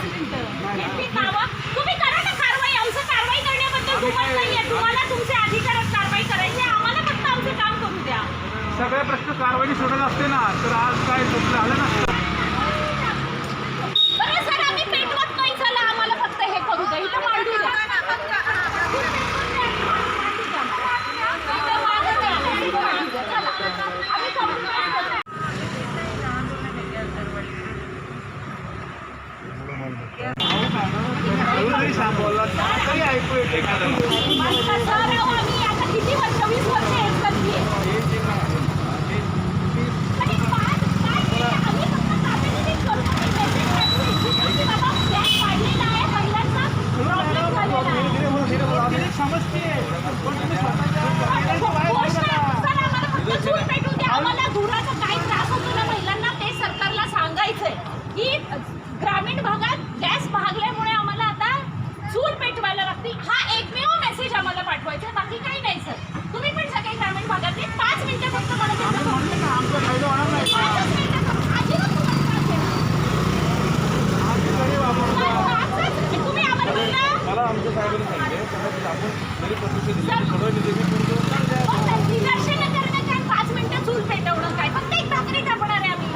पाच मिनिटं घेतली नावं तुम्ही करा ना कारवाई. आमचं कारवाई करण्याबद्दल दुमत नाहीये. तुम्हाला तुमचे कारवाई करायची आहे. आम्हाला फक्त आमचं काम करू द्या. सगळे प्रश्न कारवाई सोडत असते ना तर आज काय झालं ना? समजते पण तुम्ही स्वतःच्या साहेबांनी सांगितले कदाचित आपण जरी प्रतिष्ठा दिली तर थोडं निधी पण हो, सर, निदर्शनं करणं काय पाच मिनिटं चूल पेटवणं काय फक्त एक भाकरी टाकणार आहे आम्ही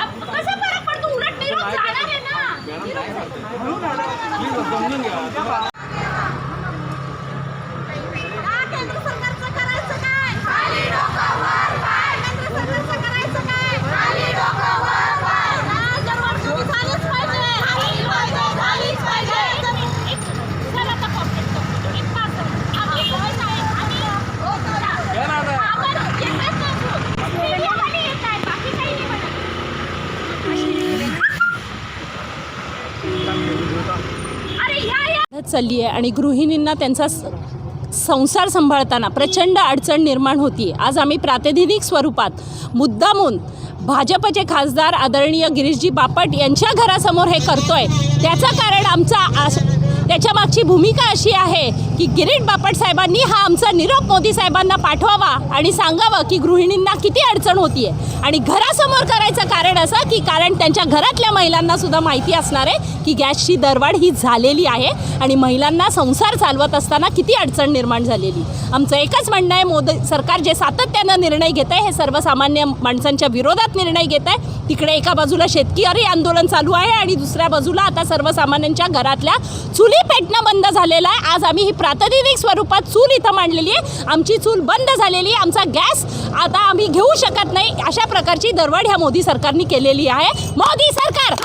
आप- कसं फरक पडतो उलट निरोप जाणार आहे ना निरोप जाईल. समजून घ्या हा, केंद्र सरकारचं करायचं काय? खाली डोकं वर पाय. केंद्र सरकारचं करायचं काय? खाली डोकं वर पाय. हा, जरवाढ कमी झालीच पाहिजे. झालीच पाहिजे, झालीच पाहिजे. एक- चल आता complete करतो. एक तास आहे. आम्ही बस आहे. आम्ही- हो, चला. आम्हाला येतच नसून. मीडियावाले येत आहे. बाकी काही नाही म्हणत. अरे वाढत चालली आहे आणि गृहिणींना त्यांचा स- संसार सांभाळताना प्रचंड अडचण निर्माण होती. आज आम्ही प्रातिनिधिक स्वरूपात मुद्दामून भाजपचे खासदार आदरणीय गिरीशजी बापट यांच्या घरासमोर हे करतोय. त्याचं कारण आमचा आश त्याच्या मागची भूमिका अशी आहे की गिरीट बापट साहेबांनी हा आमचा निरोप मोदी साहेबांना पाठवावा आणि सांगावं की गृहिणींना किती अडचण होतीये. आणि घरासमोर करायचं कारण असं की कारण त्यांच्या घरातल्या महिलांना सुद्धा माहिती असणार आहे की गॅसची दरवाढ ही झालेली आहे आणि महिलांना संसार चालवत असताना किती अडचण निर्माण झालेली. आमचं एकच म्हणणं आहे मोदी सरकार जे सातत्यानं निर्णय घेत आहे हे सर्वसामान्य माणसांच्या विरोधात निर्णय घेत आहे तिकडे एका बाजूला शेतकरी आंदोलन चालू आहे आणि दुसऱ्या बाजूला आता सर्वसामान्यांच्या घरातल्या चुली पेटणं बंद झालेलं आहे. आज आम्ही ही प्रातिनिधिक स्वरूपात चूल इथं मांडलेली आहे. आमची चूल बंद झालेली आहे. आमचा गॅस आता आम्ही घेऊ शकत नाही. अशा प्रकारची दरवाढ ह्या मोदी सरकारने केलेली आहे. मोदी सरकार!